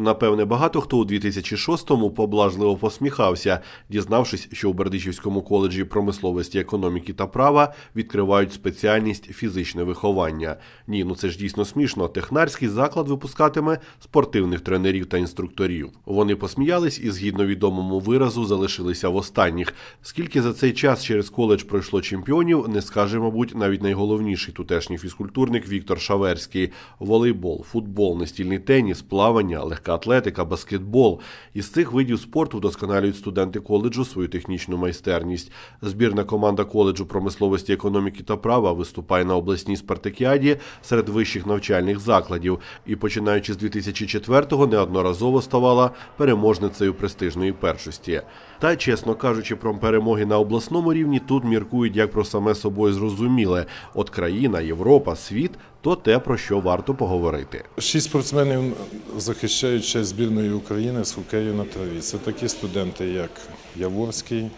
Напевне, багато хто у 2006-му поблажливо посміхався, дізнавшись, що у Бердичівському коледжі промисловості, економіки та права відкривають спеціальність фізичне виховання. Ні, ну це ж дійсно смішно. Технарський заклад випускатиме спортивних тренерів та інструкторів. Вони посміялись і, згідно відомому виразу, залишилися в останніх. Скільки за цей час через коледж пройшло чемпіонів, не скаже, мабуть, навіть найголовніший тутешній фізкультурник Віктор Шаверський. Волейбол, футбол, настільний теніс, плавання, легка атлетика, баскетбол. Із цих видів спорту вдосконалюють студенти коледжу свою технічну майстерність. Збірна команда коледжу промисловості, економіки та права виступає на обласній спартакіаді серед вищих навчальних закладів і, починаючи з 2004-го, неодноразово ставала переможницею престижної першості. Та, чесно кажучи, про перемоги на обласному рівні тут міркують як про саме собою зрозуміле. От країна, Європа, світ то те, про що варто поговорити. Шість спортсменів захищають честь збірної України з хокею на траві. Це такі студенти, як Яворський,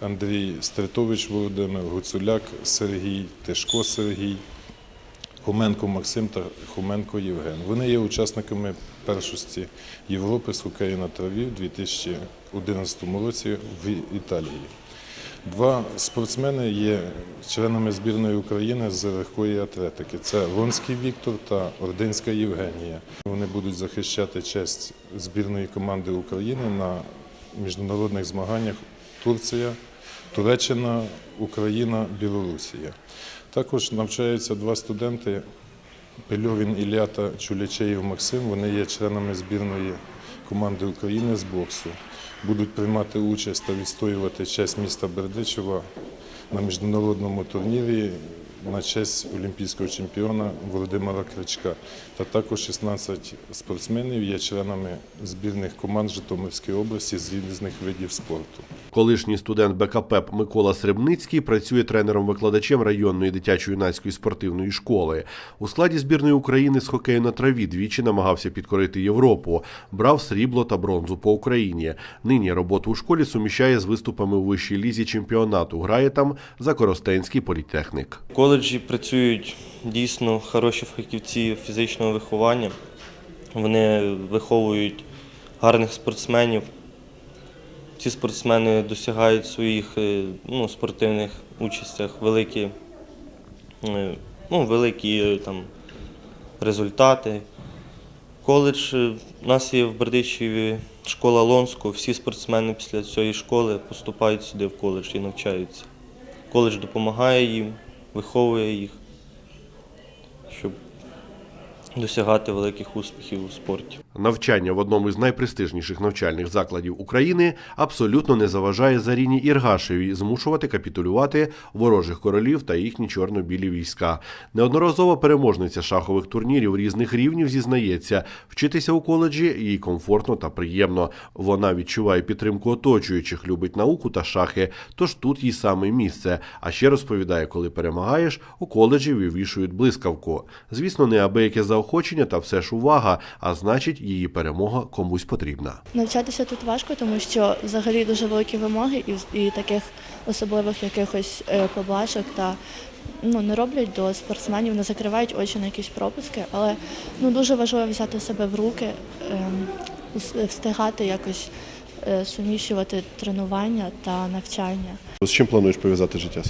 Андрій Стритович Володимир, Гуцуляк Сергій, Тишко Сергій, Хоменко Максим та Хоменко Євген. Вони є учасниками першості Європи з хокею на траві в 2011 році в Італії. Два спортсмени є членами збірної України з легкої атлетики. Це Лонський Віктор та Ординська Євгенія. Вони будуть захищати честь збірної команди України на міжнародних змаганнях Турція, Туреччина, Україна, Білорусія. Також навчаються два студенти Пельовін Ілля та Чулячеєв Максим. Вони є членами збірної команди України з боксу. Будуть приймати участь та відстоювати честь міста Бердичева на міжнародному турнірі на честь олімпійського чемпіона Володимира Кричка. Та також 16 спортсменів є членами збірних команд Житомирської області з різних видів спорту. Колишній студент БКП Микола Сребницький працює тренером-викладачем районної дитячо-юнацької спортивної школи. У складі збірної України з хокею на траві двічі намагався підкорити Європу, брав срібло та бронзу по Україні. Нині роботу у школі суміщає з виступами у вищій лізі чемпіонату. Грає там за Коростенський політехник. В коледжі працюють дійсно хороші фахівці фізичного виховання. Вони виховують гарних спортсменів. Ці спортсмени досягають своїх е, ну, спортивних участях великі, е, ну, великі е, там, результати. Коледж у нас є в Бердичеві школа Лонського. Всі спортсмени після цієї школи поступають сюди в коледж і навчаються. Коледж допомагає їм, виховує їх, щоб досягати великих успіхів у спорті. Навчання в одному із найпрестижніших навчальних закладів України абсолютно не заважає Заріні Іргашевій змушувати капітулювати ворожих королів та їхні чорно-білі війська. Неодноразова переможниця шахових турнірів різних рівнів зізнається, вчитися у коледжі їй комфортно та приємно. Вона відчуває підтримку оточуючих, любить науку та шахи, тож тут їй саме місце. А ще розповідає, коли перемагаєш, у коледжі вивішують блискавку. Звісно, не абияке заохочення та все ж увага, а значить, її перемога комусь потрібна. Навчатися тут важко, тому що взагалі дуже великі вимоги і, і таких особливих якихось е, поблажок та ну, не роблять до спортсменів, не закривають очі на якісь пропуски, але ну, дуже важливо взяти себе в руки, ем, встигати якось е, суміщувати тренування та навчання. З чим плануєш пов'язати життя?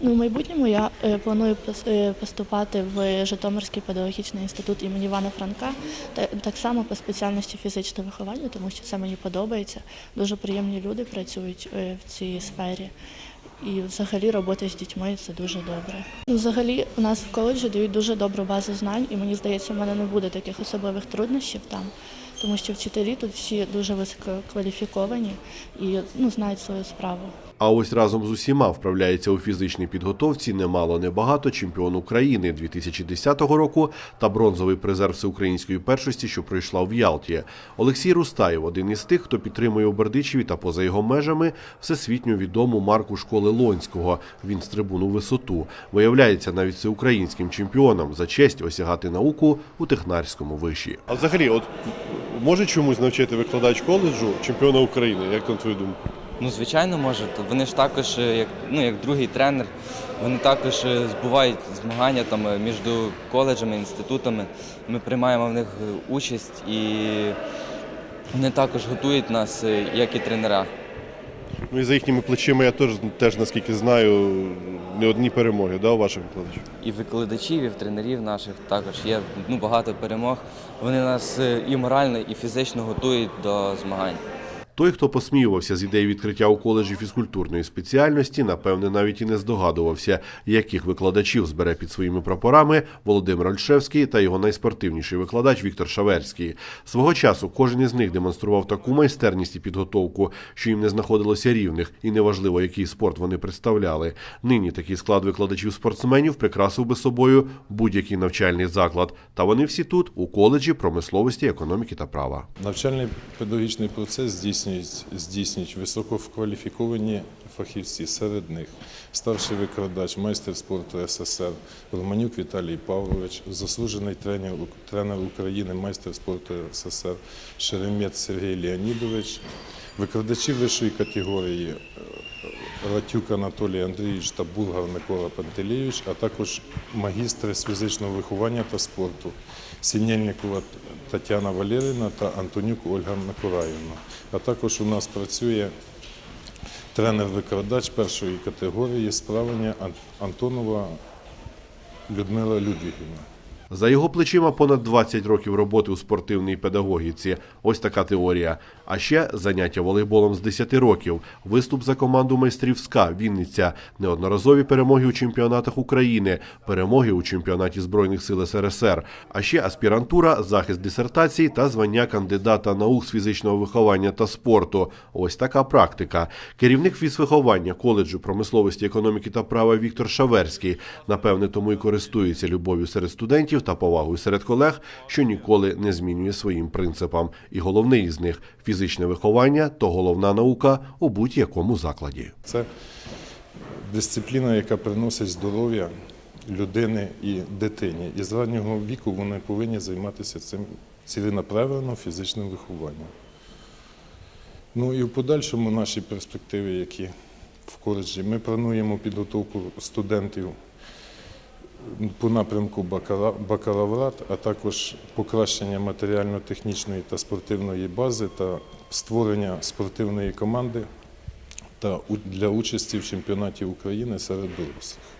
Ну, в майбутньому я е, планую е, поступати в Житомирський педагогічний інститут імені Івана Франка, та так само по спеціальності фізичне виховання, тому що це мені подобається. Дуже приємні люди працюють е, в цій сфері. І взагалі робота з дітьми це дуже добре. Ну, взагалі, у нас в коледжі дають дуже добру базу знань, і мені здається, в мене не буде таких особливих труднощів там, тому що вчителі тут всі дуже висококваліфіковані і ну, знають свою справу. А ось разом з усіма вправляється у фізичній підготовці немало небагато чемпіон України 2010 року та бронзовий призер всеукраїнської першості, що пройшла в Ялті. Олексій Рустаєв один із тих, хто підтримує у Бердичеві та поза його межами всесвітньо відому марку школи Лонського. Він з трибуну висоту. Виявляється навіть всеукраїнським чемпіоном за честь осягати науку у технарському виші. А взагалі, от може чомусь навчити викладач коледжу чемпіона України, як на твою думку? Ну, звичайно, можуть. Вони ж також, е, як, ну, як другий тренер, вони також е, збувають змагання там е, між коледжами, інститутами. Ми приймаємо в них участь і вони також готують нас, як і тренера. Ну і за їхніми плечима я теж, теж наскільки знаю, не одні перемоги да, у ваших викладачів. І викладачів, і в тренерів наших також є ну, багато перемог. Вони нас і морально, і фізично готують до змагань. Той, хто посміювався з ідеї відкриття у коледжі фізкультурної спеціальності, напевне, навіть і не здогадувався, яких викладачів збере під своїми прапорами Володимир Ольшевський та його найспортивніший викладач Віктор Шаверський. Свого часу кожен із них демонстрував таку майстерність і підготовку, що їм не знаходилося рівних, і неважливо, який спорт вони представляли. Нині такий склад викладачів-спортсменів прикрасив би собою будь-який навчальний заклад. Та вони всі тут, у коледжі промисловості, економіки та права. Навчальний педагогічний процес здійснюють, здійснюють висококваліфіковані фахівці. Серед них старший викладач, майстер спорту СССР Романюк Віталій Павлович, заслужений тренер, тренер України, майстер спорту СССР Шеремет Сергій Леонідович, викладачі вищої категорії е, Ратюк Анатолій Андрійович та Булгар Микола Пантелійович, а також магістри з фізичного виховання та спорту Сінєльникова Тетяна Валерівна та Антонюк Ольга Миколаївна. А також у нас працює тренер-викладач першої категорії справлення Ан- Антонова Людмила Людвігівна. За його плечима понад 20 років роботи у спортивній педагогіці. Ось така теорія. А ще заняття волейболом з 10 років, виступ за команду майстрів СКА Вінниця, неодноразові перемоги у чемпіонатах України, перемоги у чемпіонаті збройних сил СРСР, а ще аспірантура, захист дисертацій та звання кандидата наук з фізичного виховання та спорту. Ось така практика. Керівник фізвиховання коледжу промисловості, економіки та права Віктор Шаверський, напевне, тому і користується любов'ю серед студентів та повагою серед колег, що ніколи не змінює своїм принципам. І головний із них фізичне виховання то головна наука у будь-якому закладі. Це дисципліна, яка приносить здоров'я людини і дитині. І з раннього віку вони повинні займатися цим ціленаправлено фізичним вихованням. Ну і в подальшому наші перспективи, які в коледжі, ми плануємо підготовку студентів по напрямку бакала- бакалаврат, а також покращення матеріально-технічної та спортивної бази та створення спортивної команди та для участі в чемпіонаті України серед дорослих.